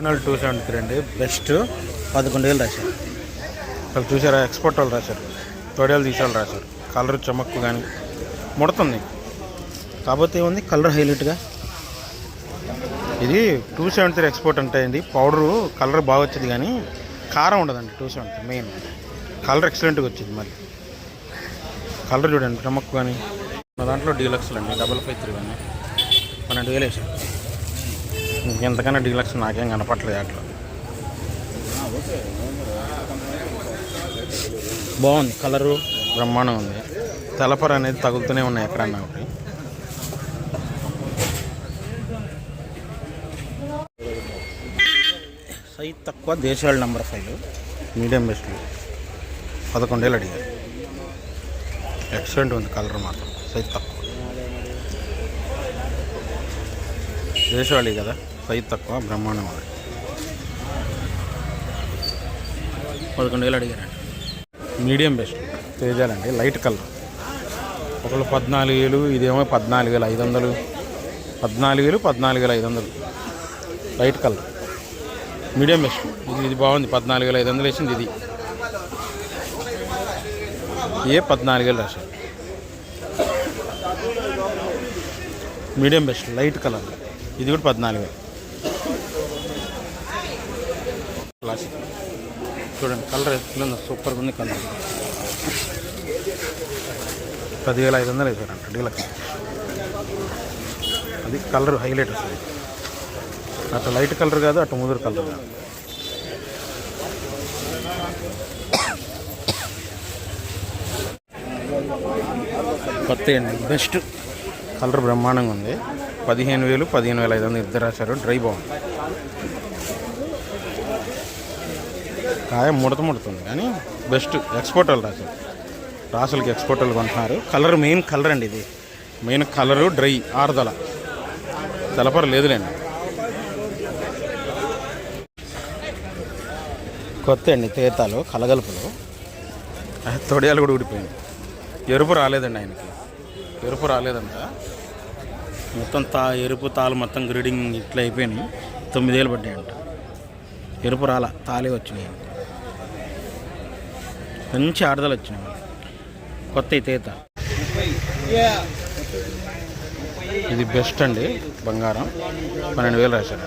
Final two seventy three అండి. Best. పదకొండు వేలు రాశారు. అసలు చూసారా? ఎక్స్పోర్ట్ వాళ్ళు రాశారు. తొడేలు తీసేవాళ్ళు రాశారు. కలర్ చమక్కు కానీ ముడుతుంది. కాకపోతే ఏముంది? కలర్ హైలైట్గా ఇది టూ సెవెంటీ త్రీ ఎక్స్పోర్ట్ అంటే అండి పౌడరు కలర్ బాగా వచ్చింది కానీ కారం ఉండదండి టూ సెవెంటీ మెయిన్. కలర్ ఎక్సలెంట్గా వచ్చింది మరి. కలర్ చూడండి చమక్కు కానీ మా దాంట్లో డీలక్స్లు అండి. డబల్ ఫైవ్ త్రీ కానీ పన్నెండు వేలు వేసారు ఇంకెంతకన్నా డీలక్స్ నాకేం కనపట్లేదు అట్లా. బాగుంది కలరు బ్రహ్మాండం ఉంది. తెలపర అనేది తగులుతూనే ఉన్నాయి ఎక్కడన్నా ఒకటి. సైజ్ తక్కువ దేశాల నెంబర్ ఫైవ్ మీడియం బెస్ట్లు పదకొండేళ్ళు అడిగారు. ఎక్సలెంట్ ఉంది కలర్ మాత్రం. సైజ్ తక్కువ. దేశవాళీ కదా? సైజ్ తక్కువ బ్రహ్మాండం అది. పదకొండు వేలు అడిగారండి మీడియం బెస్ట్. తేజాలండి లైట్ కలర్. ఒకళ్ళు పద్నాలుగు వేలు ఇదేమో పద్నాలుగు వేల ఐదు వందలు. పద్నాలుగు వేలు పద్నాలుగు వేల ఐదు వందలు. Light colour. Medium best. ఇది ఇది బాగుంది. పద్నాలుగు వేల ఐదు వందలు వేసింది ఇది. ఏ పద్నాలుగు వేలు రాశారు? Medium best light colour. ఇది కూడా పద్నాలుగు వేలు క్లాసిక్ చూడండి కలర్ ఎట్లుందో సూపర్గా ఉంది కలర్. పదివేల ఐదు వందలు వేసారంట డీలక్స్ అది కలర్ హైలైట్ వస్తుంది అటు లైట్ కలర్ కాదు అటు ముదురు కలర్ కాదు. కొత్త అండి బెస్ట్. కలర్ బ్రహ్మాండంగా ఉంది. పదిహేను వేలు పదిహేను వేల ఐదు వందలు ఇద్దరు రాశారు డ్రై బాగుంది. కాయ ముడత ముడుతుంది కానీ బెస్ట్ ఎక్స్పోర్ట్ వాళ్ళు రాశారు. రాసులకి ఎక్స్పోర్ట్ వాళ్ళు కొంటున్నారు. కలర్ మెయిన్ కలర్ అండి ఇది. మెయిన్ కలరు డ్రై ఆరుదల. తెలపర లేదులేండి. కొత్త అండి తేతాలు కలగలుపులు. తొడియాలు కూడా ఊడిపోయింది ఎరుపు రాలేదండి ఆయనకి. ఎరుపు రాలేదంట. మొత్తం తా ఎరుపు తాలు మొత్తం గ్రీడింగ్ ఇట్లా అయిపోయినాయి. తొమ్మిదేళ్ళు పడ్డాయంట. ఎరుపు రాల తాలే వచ్చినాయి మంచి ఆడదలు వచ్చినాయి. కొత్త తీత. ఇది బెస్ట్ అండి బంగారం. పన్నెండు వేలు రాశారు.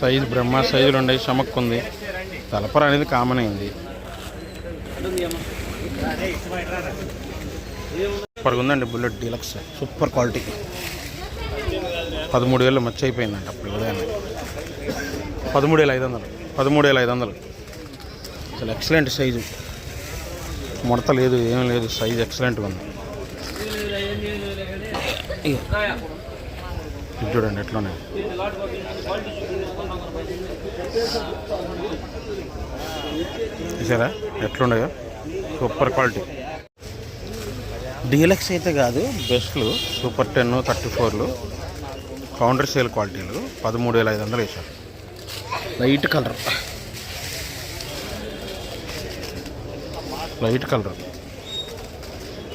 సైజు బ్రహ్మ సైజులు ఉన్నాయి చమక్కు ఉంది. తలపర అనేది కామన్ అయింది. సూపర్గా ఉందండి బుల్లెట్ డీలక్స్. Super quality. పదమూడు వేలు మచ్చ అయిపోయిందండి అప్పుడు ఉదయం పదమూడు వేల ఐదు వందలు. పదమూడు వేల ఐదు వందలు. అసలు ఎక్సలెంట్ సైజు ముడత లేదు ఏం లేదు సైజు ఎక్సలెంట్గా ఉంది. చూడండి ఎట్లున్నాయి. చూసారా? ఎట్లున్నాయో? సూపర్ క్వాలిటీ డీలక్స్ అయితే కాదు బెస్ట్లు సూపర్ టెన్ థర్టీ ఫోర్లు కౌంటర్ సేల్ క్వాలిటీలు పదమూడు వేల ఐదు వందలు వేశారు. Light colour. Light colour.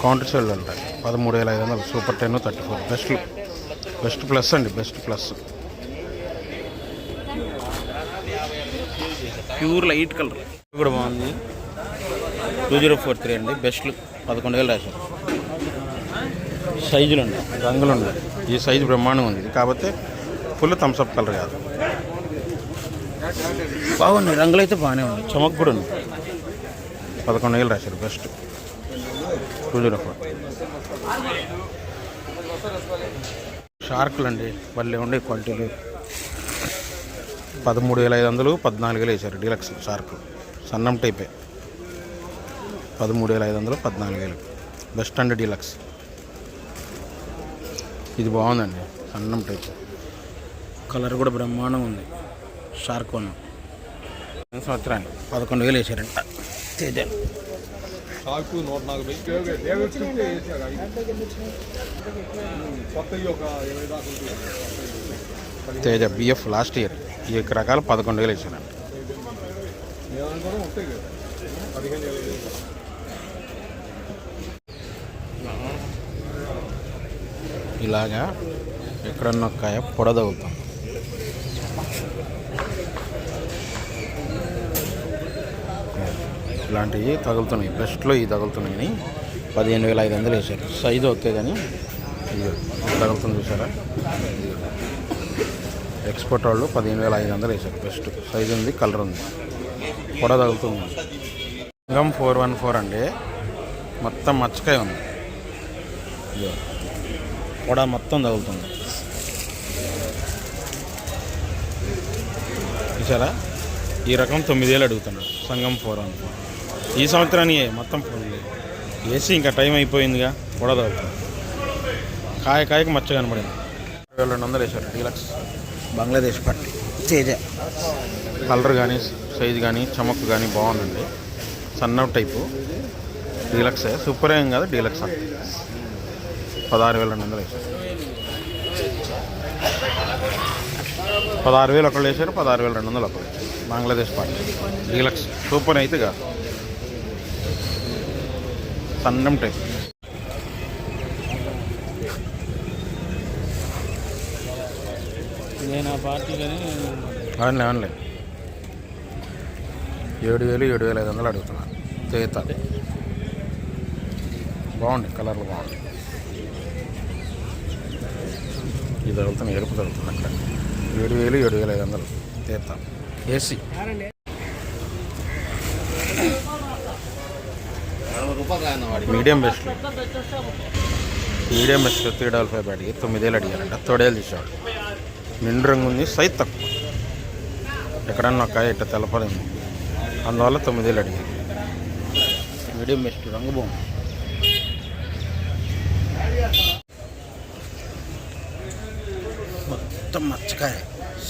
Counter sale ఉంటాయి పదమూడు వేల ఐదు వందలు. Super ten thirty four. Best. Best plus అండి. Best plus. Pure light colour. కూడా బాగుంది. టూ జీరో ఫోర్ త్రీ అండి. బెస్ట్లు పదకొండు వేలు రాశారు. సైజులు ఉన్నాయి. రంగులు ఉన్నాయి. ఈ సైజు బ్రహ్మాండంగా ఉంది. కాకపోతే ఫుల్ థమ్స్అప్ కలర్ కాదు. బాగున్నాయి రంగులు అయితే బాగానే ఉన్నాయి. చమక్ కూడా ఉంది. పదకొండు వేలు రాశారు బెస్ట్ టూ జీరో ఫోర్ షార్కులు అండి భలే ఉండే క్వాలిటీలు. పదమూడు వేల ఐదు వందలు పద్నాలుగు వేలు వేశారు డీలక్స్ షార్క్ సన్నం టైపే. పదమూడు వేల ఐదు వందలు పద్నాలుగు వేలు. Best and deluxe. ఇది బాగుందండి సన్నం టైప్. కలర్ కూడా బ్రహ్మాండం ఉంది. షార్క్ వన్ సంవత్సరానికి పదకొండు వేలు వేసారంట. తేజాలు సాకు నూట నలభై తేజ బిఎఫ్ లాస్ట్ ఇయర్. ఈ రకాలు పదకొండు వేలు వేసారంట. ఇలాగా ఎక్కడన్నా కాయ పొడ ఇలాంటివి తగులుతున్నాయి. బెస్ట్లో ఇవి తగులుతున్నాయని పదిహేను వేల ఐదు వందలు వేసారు సైజు ఓకే కానీ ఇది తగులుతుంది చూసారా? ఎక్స్పోర్ట్ వాళ్ళు పదిహేను వేల ఐదు వందలు వేసారు బెస్ట్. సైజు ఉంది కలర్ ఉంది. పొడ తగులుతుంది. సింగం ఫోర్ వన్ ఫోర్ అండి. మొత్తం మచ్చకాయ ఉంది. కూడా మొత్తం తగులుతుంది. చూసారా? ఈ రకం తొమ్మిదేళ్ళు అడుగుతున్నాడు సంగం ఫోర్ వన్ ఫోర్. ఈ సంవత్సరానికి మొత్తం వేసి ఇంకా టైం అయిపోయిందిగా తగులుతుంది కాయ కాయకి మచ్చ కనబడింది. వేల రెండు వందలు వేసారు డీలక్స్ బంగ్లాదేశ్ పట్టి. తేజ కలర్ కానీ సైజు కానీ చమక్ కానీ బాగుందండి. సన్న టైపు. డీలక్స్ సూపర్ ఏం కాదు డీలక్స్ అంతే పదహారు వేల రెండు వందలు వేసారు పదహారు వేలు ఒకళ్ళు వేసారు పదహారు వేల రెండు వందలు ఒకళ్ళు. బంగ్లాదేశ్ పార్టీ డీలక్స్ సూపర్ అయితే కాదు. సన్నం టైప్. అవునులే అవునులే. ఏడు వేలు ఏడు వేల ఐదు వందలు అడుగుతున్నారు తేత బాగుంది కలర్లు బాగుంది. ఇది తగులుతుంది ఎరుపు తగులుతుంది అక్కడ. ఏడు వేలు ఏడు వేల ఐదు వందలు. తేత AC. Medium best medium best three double five అడిగి తొమ్మిదేళ్ళు అడిగారంట. తొడేళ్ళు తీసేవాడు నిండు రంగు ఉంది సైజ్ తక్కువ. ఎక్కడన్నా ఒక ఇట్ట తెలపలేదు అందువల్ల తొమ్మిదేళ్ళు అడిగారు. మీడియం బెస్ట్ రంగు బాగుంది. మొత్తం మచ్చకాయ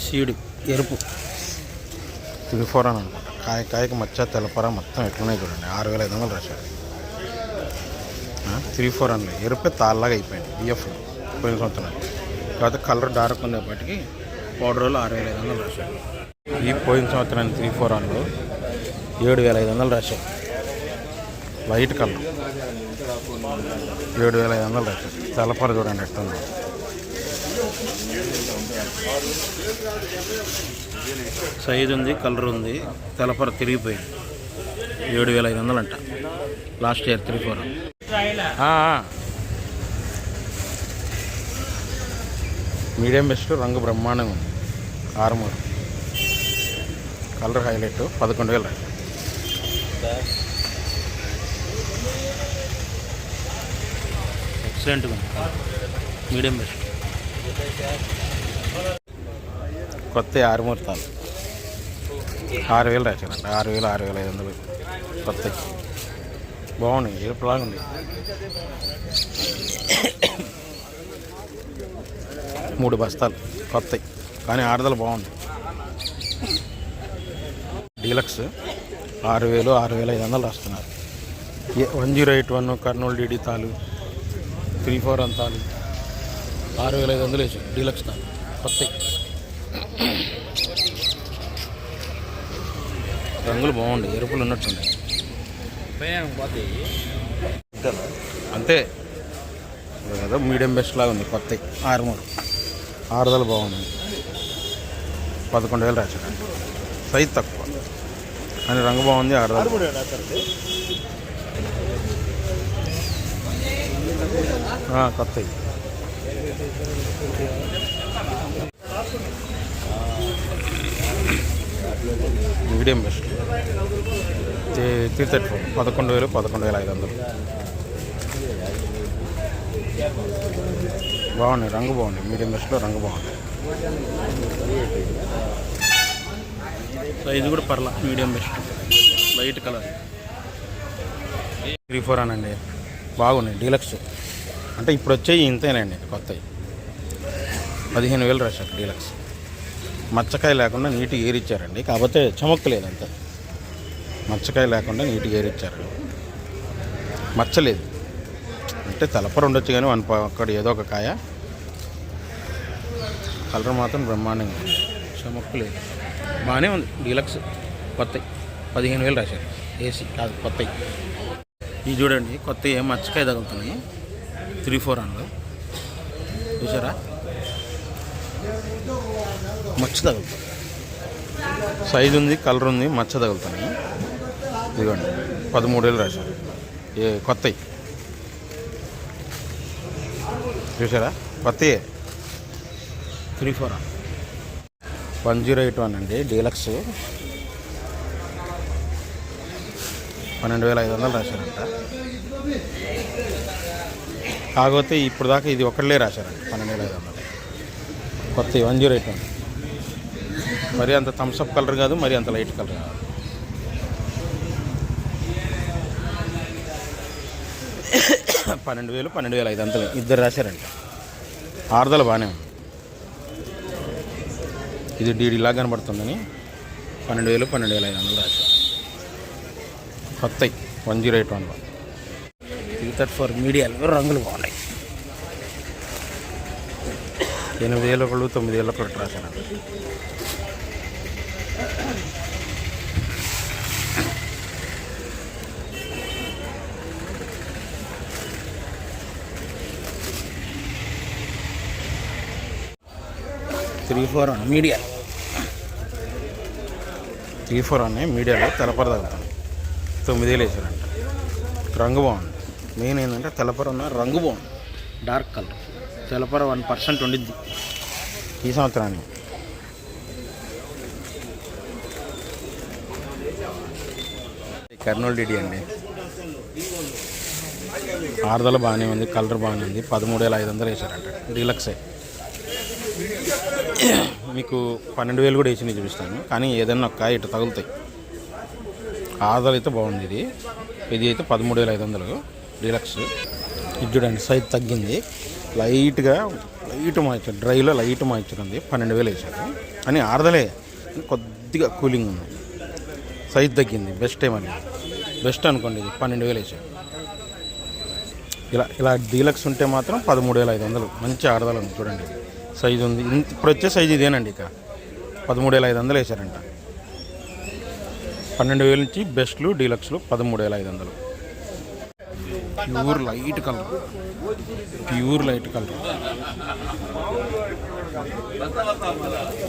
సీడు ఎరుపు. త్రీ ఫోర్ అని అనుకుంటా కాయ కాయకి మచ్చ తెలపర మొత్తం ఎట్లున్నాయి చూడండి. ఆరు వేల ఐదు వందలు రాశారు త్రీ ఫోర్ అని ఎరుపే తాళ్ళగా అయిపోయింది. బిఎఫ్లో పోయిన సంవత్సరం కాకపోతే కలర్ డార్క్ ఉండేపటికి పౌడర్లో ఆరు వేల ఐదు వందలు రాశారు ఈ పోయిన సంవత్సరానికి త్రీ ఫోర్ అన్లు ఏడు వేల ఐదు వందలు రాశారు వైట్ కలర్ ఏడు వేల ఐదు వందలు రాశారు తెలపర చూడండి ఎట్టుంది సైజ్ ఉంది కలర్ ఉంది. తెలపర తిరిగిపోయింది. ఏడు వేల ఐదు వందలు అంట last year three four. Medium best రంగు బ్రహ్మాండంగా ఉంది. ఆరుమూరు. కలర్ హైలైట్ పదకొండు వేల ఎక్సలెంట్గా ఉంది. Medium best. కొత్త ఆరు తాలు ఆరు వేలు రాశారంట. ఆరు వేలు ఆరు వేల ఐదు వందలు. కొత్త. బాగున్నాయి ఏపులాగా ఉంది మూడు బస్తాలు కొత్తవి కానీ ఆడదలు బాగుంది డీలక్స్ ఆరు వేలు ఆరు వేల ఐదు వందలు రాస్తున్నారు. One zero eight one Kurnool DD తాలు త్రీ ఫోర్ వన్ తాలు ఆరు వేల ఐదు వందలు వేసారు డీలక్స్ తాలు కొత్తవి రంగులు బాగుంటాయి ఎరుపులు ఉన్నట్టుండే అంతే. ఏదో మీడియం బెస్ట్ లాగా ఉంది కొత్తవి ఆరుమూరు. ఆరుదలు బాగుంది. పదకొండు వేలు రాశారు. సైజ్ తక్కువ. కానీ రంగు బాగుంది ఆరుదలు. ఆ, కొత్తవి medium best. Three thirty four పదకొండు వేలు పదకొండు వేల ఐదు వందలు. బాగున్నాయి రంగు బాగుంది మీడియం బెస్ట్లో రంగు బాగుంది సైజు కూడా పర్లా medium best light colour. Three four అనండి. బాగున్నాయి డీలక్స్. అంటే ఇప్పుడు వచ్చాయి ఇంతేనండి కొత్తవి పదిహేను వేలు రాశారు డీలక్స్. మచ్చకాయ లేకుండా నీట్గా ఏరిచ్చారండి. కాకపోతే చమక్కు లేదంతే మచ్చకాయ లేకుండా నీట్గా ఏరిచ్చారు. మచ్చలేదు. అంటే తలపర ఉండొచ్చు కానీ వన్ అక్కడ ఏదో ఒక కాయ. కలర్ మాత్రం బ్రహ్మాండంగా చమక్కు లేదు. బాగానే ఉంది. డీలక్స్ కొత్తవి పదిహేను వేలు రాశారు. ఏసీ కాదు కొత్తవి ఇవి చూడండి కొత్త ఏం మచ్చకాయ తగులుతున్నాయి. త్రీ ఫోర్ హండ్రెడ్ చూసారా? మచ్చ తగులుతుంది. సైజు ఉంది కలర్ ఉంది మచ్చ తగులుతున్నాయి. ఇదిగోండి. పదమూడు వేలు రాశారు. ఏ కొత్తవి చూసారా కొత్తయే? Three four. One zero eight one అండి డీలక్స్. పన్నెండు వేల ఐదు వందలు రాశారంట. కాకపోతే ఇప్పుడు దాకా ఇది ఒకళ్ళే రాశారండి పన్నెండు వేల ఐదు వందలు. కొత్త వన్ జీరో ఎయిట్ వన్. మరి అంత థమ్స్అప్ కలర్ కాదు మరి అంత లైట్ కలర్ కాదు. పన్నెండు వేలు పన్నెండు వేల ఐదు వందలు ఇద్దరు రాశారండి ఆరుదల బాగానే ఉంది. ఇది డీడీలా కనబడుతుందని పన్నెండు వేలు పన్నెండు వేల ఐదు వందలు రాశారు. కొత్త వన్ జీరో ఎయిట్ వన్లో త్రీ థర్టీ ఫోర్ మీడియాలు రంగులు బాగున్నాయి. ఎనిమిది వేలు ఒకళ్ళు తొమ్మిది వేలు ఒకటి రాశారు three four one media. Three four అనే మీడియాలో తెల్లపర తగ్గుతాను తొమ్మిది వేలు వేసారంట. రంగు బాగుంది. మెయిన్ ఏంటంటే తెల్లపర ఉన్న రంగు బాగుంది. Dark colour. తెల్లపర వన్ పర్సెంట్ ఉండిద్ది. ఈ సంవత్సరానికి. కర్నూలు డిడి అండి. ఆరుదల బాగానే ఉంది కలర్ బాగానే ఉంది. పదమూడు వేల ఐదు వందలు వేసారంట. డీలక్సే మీకు పన్నెండు వేలు కూడా వేసి చూపిస్తాను. కానీ ఏదైనా ఒక్క ఇటు తగులుతాయి. ఆరుదల అయితే బాగుంది ఇది. ఇది అయితే పదమూడు వేల ఐదు వందలు. డీలక్స్. ఇది చూడండి సైజ్ తగ్గింది. లైట్గా లైట్ మార్చారు డ్రైలో లైట్ మాయిచర్ ఉంది. పన్నెండు వేలు వేసారు అని ఆరదలే. కొద్దిగా కూలింగ్ ఉంది. సైజ్ తగ్గింది. బెస్ట్ ఏమని బెస్ట్ అనుకోండి ఇది. పన్నెండు వేలు వేసారు ఇలా ఇలా డీలక్స్ ఉంటే మాత్రం పదమూడు వేల ఐదు వందలు. మంచి ఆడదాలు ఉంది. చూడండి. సైజు ఉంది. ఇంత ఇప్పుడు వచ్చే సైజు ఇదేనండి ఇక. పదమూడు వేల ఐదు వందలు వేసారంట పన్నెండు వేల నుంచి బెస్ట్లు డీలక్స్లు పదమూడు వేల ఐదు వందలు. Pure light colour. Pure light colour.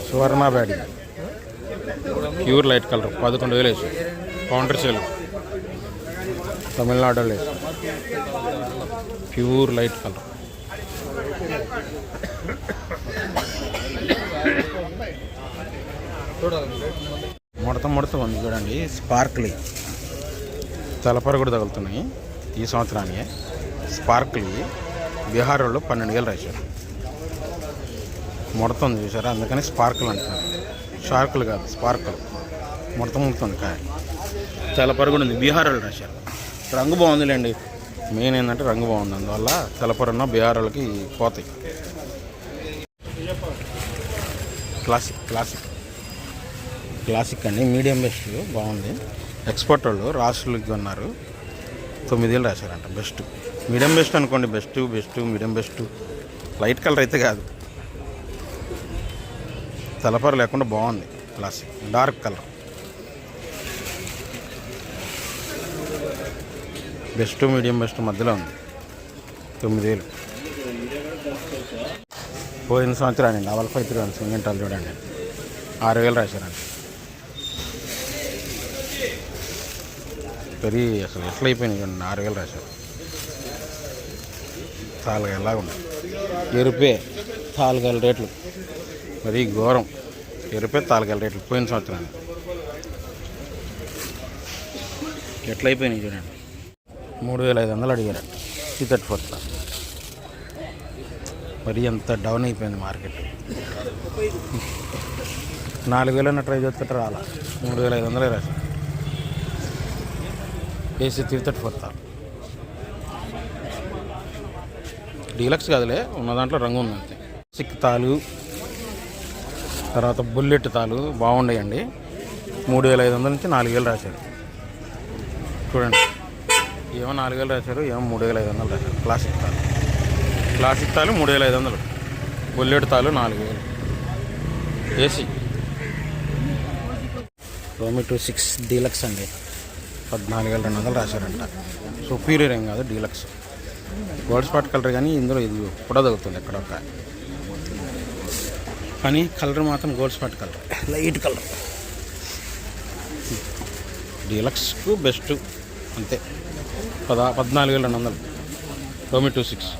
Suvarna బ్యాడీ. Pure light colour. పదకొండు వేలు వేసారు కౌంటర్ సేల్. తమిళనాడులో వేసారు ప్యూర్ లైట్ కలర్. ముడత ముడత ఉంది చూడండి. స్పార్క్లీ. తలపర కూడా తగులుతున్నాయి ఈ సంవత్సరానికి. స్పార్క్లీ బీహార్ వాళ్ళు పన్నెండు వేలు రాశారు. ముడత ఉంది చూసారా? అందుకని స్పార్కులు అంటున్నారు. షార్కులు కాదు స్పార్కులు. ముడత ముడుతుంది కాయ తెల్లపర కూడా ఉంది బీహార్ వాళ్ళు రాశారు. రంగు బాగుందిలేండి. మెయిన్ ఏంటంటే రంగు బాగుంది. అందువల్ల తెల్లపరున్న బీహార్ వాళ్ళకి పోతాయి. Classic classic. క్లాసిక్ అండి మీడియం బెస్ట్ బాగుంది. ఎక్స్పర్ట్ వాళ్ళు రాష్ట్రాలకి ఉన్నారు. తొమ్మిది రాశారంట బెస్ట్. మీడియం బెస్ట్ అనుకోండి best best medium best. Light colour అయితే కాదు. తలపర లేకుండా బాగుంది classic dark colour best medium best మధ్యలో ఉంది. తొమ్మిది వేలు పోయిన సంవత్సరాన్ని డబల్ ఫైవ్ త్రీ వన్ సింగింటాలు చూడండి. ఆరు వేలు రాశారండి పెరిగి అసలు ఎట్లా అయిపోయినాయి చూడండి ఆరు వేలు రాశారు. తాలుగా ఎలాగ ఉంది ఎరుపే తాలుగాల రేట్లు. మరీ ఘోరం. ఎరుపే తాలుగాల రేట్లు పోయిన సంవత్సరాన్ని ఎట్లా అయిపోయినాయి చూడండి. మూడు వేల ఐదు వందలు అడిగారు. త్రీ థర్టీ ఫోర్ మరీ ఎంత డౌన్ అయిపోయింది మార్కెట్. నాలుగు వేలన్న ట్రై చేస్తుంటే రాలా. మూడు వేల ఐదు వందలే రాశారు. AC three thirty four deluxe కాదులే ఉన్న దాంట్లో రంగు ఉంది అంతే. సిక్ తాలు తర్వాత బుల్లెట్ తాలు బాగుండేయండి. మూడు వేల ఐదు వందల నుంచి నాలుగు వేలు రాశారు. చూడండి. ఏమో నాలుగు వేలు రాశారు ఏమో మూడు వేల ఐదు వందలు రాశారు. క్లాసిక్ తాలు. క్లాసిక్ తాలు మూడు వేల ఐదు వందలు. బుల్లెట్ తాలు నాలుగు వేలు. ఏసీ. రోమిటో సిక్స్ డీలక్స్ అండి. పద్నాలుగు వేల రెండు వందలు రాశారంట. సుపీరియర్ ఏం కాదు డీలక్స్ గోల్డ్ స్పాట్ కలర్ కానీ ఇందులో ఇది కూడా తగ్గుతుంది ఎక్కడ ఒక. కానీ కలర్ మాత్రం gold spot colour light colour డీలక్స్కు best అంతే. పదా పద్నాలుగు వేల రెండు వందలు. Tommy two six